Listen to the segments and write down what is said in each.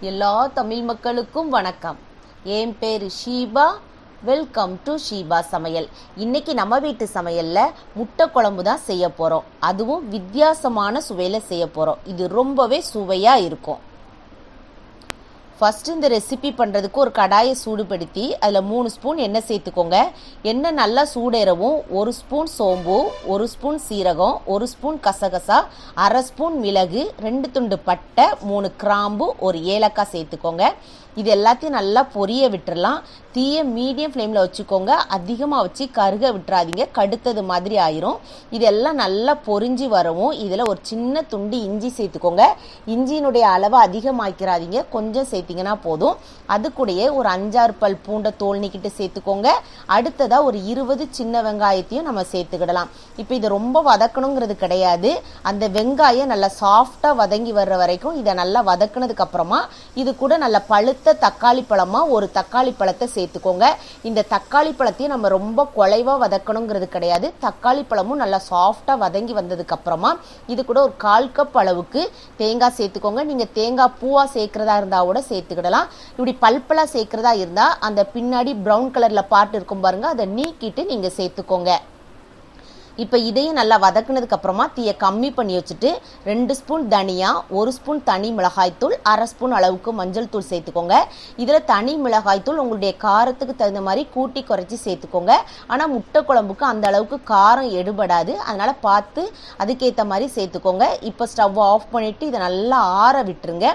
எல்லா தமிழ் மக்களுக்கும் வணக்கம். என் பேர் ஷீபா. வெல்கம் டு ஷீபா சமையல். இன்னைக்கு நம்ம வீட்டு சமையலில் முட்டை குழம்பு தான் செய்ய போகிறோம் அதுவும் வித்தியாசமான சுவையில் செய்ய போகிறோம் இது ரொம்பவே சுவையாக இருக்கும். ஃபஸ்ட்டு இந்த ரெசிபி பண்ணுறதுக்கு ஒரு கடாயை சூடுபடுத்தி அதில் மூணு ஸ்பூன் எண்ணெய் சேர்த்துக்கோங்க. எண்ணெய் நல்லா சூடேறவும் ஒரு ஸ்பூன் சோம்பு ஒரு ஸ்பூன் சீரகம் ஒரு ஸ்பூன் கசகசா அரை ஸ்பூன் மிளகு ரெண்டு துண்டு பட்டை மூணு கிராம்பு ஒரு ஏலக்காய் சேர்த்துக்கோங்க. இது எல்லாத்தையும் நல்லா பொரிய விட்டுறலாம். தீயை மீடியம் ஃப்ளேமில் வச்சுக்கோங்க. அதிகமாக வச்சு கருக விட்டுறாதீங்க. கடுத்தது மாதிரி ஆயிரும். இதெல்லாம் நல்லா பொரிஞ்சு வரவும். இதில் ஒரு சின்ன துண்டு இஞ்சி சேர்த்துக்கோங்க. இஞ்சியினுடைய அளவை அதிகமாக்கிறாதீங்க. கொஞ்சம் சேர்த்திங்கன்னா போதும். அது கூடயே ஒரு அஞ்சாறு பல் பூண்டை தோல் நீக்கிட்டு சேர்த்துக்கோங்க. அடுத்ததாக ஒரு இருபது சின்ன வெங்காயத்தையும் நம்ம சேர்த்துக்கிடலாம். இப்போ இதை ரொம்ப வதக்கணுங்கிறது கிடையாது. அந்த வெங்காயம் நல்லா சாஃப்டாக வதங்கி வர்ற வரைக்கும் இதை நல்லா வதக்குனதுக்கப்புறமா இது கூட நல்லா பழுத்த தக்காளி பழமாக ஒரு தக்காளி பழத்தை சேர்த்துக்கோங்க. இந்த தக்காளி பழத்தையும் நம்ம ரொம்ப குலைவாக வதக்கணுங்கிறது கிடையாது. தக்காளி பழமும் நல்லா சாஃப்டாக வதங்கி வந்ததுக்கப்புறமா இது கூட ஒரு கால் கப் அளவுக்கு தேங்காய் சேர்த்துக்கோங்க. நீங்கள் தேங்காய் பூவாக சேர்க்குறதா இருந்தால் கூட சேர்த்துக்கிடலாம். இப்படி பல்பலாக சேர்க்குறதா இருந்தால் அந்த பின்னாடி ப்ரௌன் கலரில் பாட்டு இருக்கும் பாருங்கள் அதை நீக்கிட்டு நீங்கள் சேர்த்துக்கோங்க. இப்போ இதையும் நல்லா வதக்குனதுக்கு அப்புறமா தீயை கம்மி பண்ணி வச்சுட்டு ரெண்டு ஸ்பூன் தனியா ஒரு ஸ்பூன் தனி மிளகாய்த்தூள் அரை ஸ்பூன் அளவுக்கு மஞ்சள் தூள் சேர்த்துக்கோங்க. இதில் தனி மிளகாய்த்தூள் உங்களுடைய காரத்துக்கு தகுந்த மாதிரி கூட்டி குறைச்சி சேர்த்துக்கோங்க. ஆனால் முட்டை குழம்புக்கு அந்த அளவுக்கு காரம் எடுபடாது. அதனால் பார்த்து அதுக்கேற்ற மாதிரி சேர்த்துக்கோங்க. இப்போ ஸ்டவ் ஆஃப் பண்ணிவிட்டு இதை நல்லா ஆற விட்டுருங்க.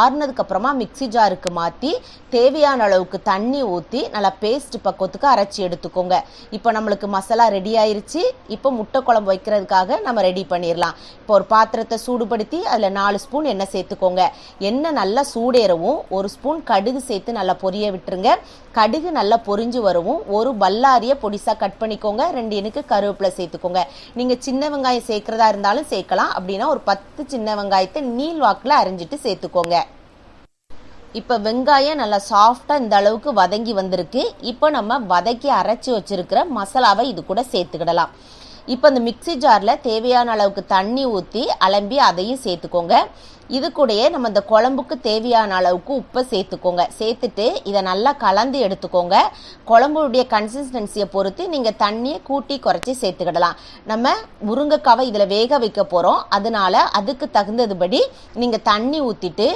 ஆறுனதுக்கப்புறமா மிக்சி ஜாருக்கு மாற்றி தேவையான அளவுக்கு தண்ணி ஊற்றி நல்லா பேஸ்ட் பக்குவத்துக்கு அரைச்சி எடுத்துக்கோங்க. இப்போ நம்மளுக்கு மசாலா ரெடி ஆயிருச்சு. இப்போ இப்போ முட்டை குழம்பு வைக்கிறதுக்காக நம்ம ரெடி பண்ணிடலாம் இப்போ ஒரு பாத்திரத்தை சூடுபடுத்தி அதில் நாலு ஸ்பூன் எண்ணெய் சேர்த்துக்கோங்க. எண்ணெய் நல்லா சூடேறவும் ஒரு ஸ்பூன் கடுகு சேர்த்து நல்லா பொரிய விட்டுருங்க. கடுகு நல்லா பொரிஞ்சு வரவும் ஒரு பல்லாரியை பொடிசாக கட் பண்ணிக்கோங்க. ரெண்டு எனக்கு கருவேப்பிலை சேர்த்துக்கோங்க. நீங்கள் சின்ன வெங்காயம் சேர்க்குறதா இருந்தாலும் சேர்க்கலாம். அப்படின்னா ஒரு பத்து சின்ன வெங்காயத்தை நீள் வாக்கில் அரைஞ்சிட்டு சேர்த்துக்கோங்க. இப்போ வெங்காயம் நல்லா சாஃப்டாக இந்த அளவுக்கு வதங்கி வந்திருக்கு. இப்போ நம்ம வதக்கி அரைச்சி வச்சிருக்கிற மசாலாவை இது கூட சேர்த்துக்கிடலாம். இப்போ இந்த மிக்சி ஜாரில் தேவையான அளவுக்கு தண்ணி ஊற்றி அலம்பி அதையும் சேர்த்துக்கோங்க. இது கூடயே நம்ம இந்த குழம்புக்கு தேவையான அளவுக்கு உப்பை சேர்த்துக்கோங்க. சேர்த்துட்டு இதை நல்லா கலந்து எடுத்துக்கோங்க. குழம்புடைய கன்சிஸ்டன்சியை பொறுத்து நீங்கள் தண்ணியை கூட்டி குறைச்சி சேர்த்துக்கிடலாம். நம்ம முருங்கைக்காவை இதில் வேக வைக்க போகிறோம் அதனால அதுக்கு தகுந்ததுபடி நீங்கள் தண்ணி ஊற்றிட்டு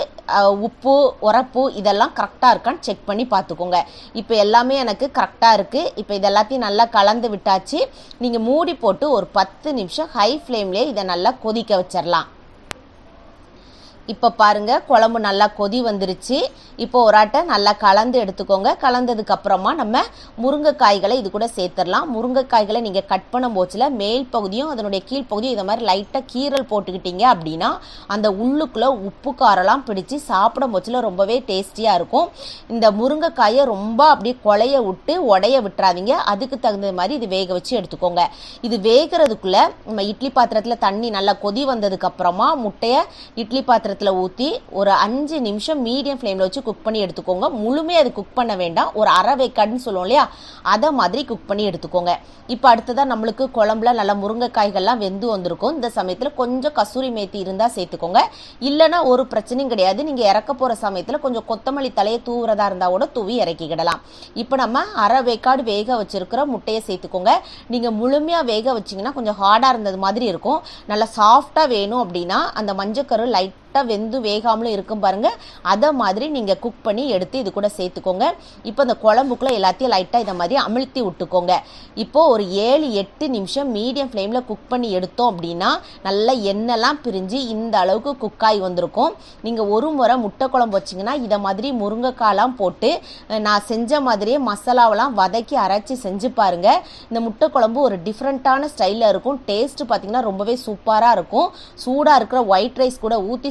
உப்பு உரப்பு இதெல்லாம் கரெக்டாக இருக்கான்னு செக் பண்ணி பார்த்துக்கோங்க. இப்போ எல்லாமே எனக்கு கரெக்டாக இருக்குது இப்போ இதெல்லாத்தையும் நல்லா கலந்து விட்டாச்சு. நீங்கள் மூடி போட்டு ஒரு பத்து நிமிஷம் ஹை ஃப்ளேம்லேயே இதை நல்லா கொதிக்க வச்சிடலாம் இப்போ பாருங்க குழம்பு நல்லா கொதி வந்துருச்சு. இப்போ ஒரு ஆட்டை நல்லா கலந்து எடுத்துக்கோங்க. கலந்ததுக்கு அப்புறமா நம்ம முருங்கைக்காய்களை இது கூட சேர்த்துடலாம். முருங்கைக்காய்களை நீங்கள் கட் பண்ணும் போச்சில் மேல் பகுதியும் அதனுடைய கீழ்ப்பகுதியும் இதை மாதிரி லைட்டாக கீரல் போட்டுக்கிட்டீங்க அப்படின்னா அந்த உள்ளுக்குள்ளே உப்பு காரெல்லாம் பிடிச்சி சாப்பிடும் போச்சில் ரொம்பவே டேஸ்டியாக இருக்கும். இந்த முருங்கைக்காயை ரொம்ப அப்படியே கொலைய விட்டு உடைய விட்டுறாதீங்க. அதுக்கு தகுந்த மாதிரி இது வேக வச்சு எடுத்துக்கோங்க. இது வேகிறதுக்குள்ளே நம்ம இட்லி பாத்திரத்தில் தண்ணி நல்லா கொதி வந்ததுக்கு அப்புறமா முட்டையை இட்லி பாத்திரம் பாத்திரத்தில் ஊற்றி ஒரு அஞ்சு நிமிஷம் மீடியம் ஃப்ளேமில் வச்சு குக் பண்ணி எடுத்துக்கோங்க. முழுமையாக அது குக் பண்ண வேண்டாம். ஒரு அரை வேக்காடுன்னு சொல்லுவோம் இல்லையா? அதை மாதிரி குக் பண்ணி எடுத்துக்கோங்க. இப்போ அடுத்ததாக நம்மளுக்கு குழம்புல நல்லா முருங்கைக்காய்கள்லாம் வெந்து வந்திருக்கும். இந்த சமயத்தில் கொஞ்சம் கசூரி மேத்தி இருந்தால் சேர்த்துக்கோங்க. இல்லைன்னா ஒரு பிரச்சனையும் கிடையாது. நீங்கள் இறக்க போகிற சமயத்தில் கொஞ்சம் கொத்தமல்லி தலையை தூவுறதா இருந்தால் கூட தூவி இறக்கிக்கிடலாம். இப்போ நம்ம அரை வேக்காடு வேக வச்சிருக்கிற முட்டையை சேர்த்துக்கோங்க. நீங்கள் முழுமையாக வேக வச்சிங்கன்னா கொஞ்சம் ஹார்டாக இருந்தது மாதிரி இருக்கும். நல்லா சாஃப்டாக வேணும் அப்படின்னா அந்த மஞ்சக்கரு லைட் கரெக்டாக வெந்து வேகாமலும் இருக்கும் பாருங்க. அதை மாதிரி நீங்கள் குக் பண்ணி எடுத்து இது கூட சேர்த்துக்கோங்க. இப்போ இந்த குழம்புக்குள்ளே எல்லாத்தையும் லைட்டாக இதை மாதிரி அமிழ்த்தி விட்டுக்கோங்க. இப்போது ஒரு ஏழு எட்டு நிமிஷம் மீடியம் ஃப்ளேமில் குக் பண்ணி எடுத்தோம் அப்படின்னா நல்லா எண்ணெய்லாம் பிரிஞ்சு இந்த அளவுக்கு குக்காய் வந்திருக்கும். நீங்கள் ஒரு முறை முட்டை குழம்பு வச்சிங்கன்னா இதை மாதிரி முருங்கைக்காலாம் போட்டு நான் செஞ்ச மாதிரியே மசாலாவெல்லாம் வதக்கி அரைச்சி செஞ்சு பாருங்கள் இந்த முட்டை குழம்பு ஒரு டிஃப்ரெண்ட்டான ஸ்டைலில் இருக்கும். டேஸ்ட்டு பார்த்தீங்கன்னா ரொம்பவே சூப்பராக இருக்கும். சூடாக இருக்கிற ஒயிட் ரைஸ் கூட ஊற்றி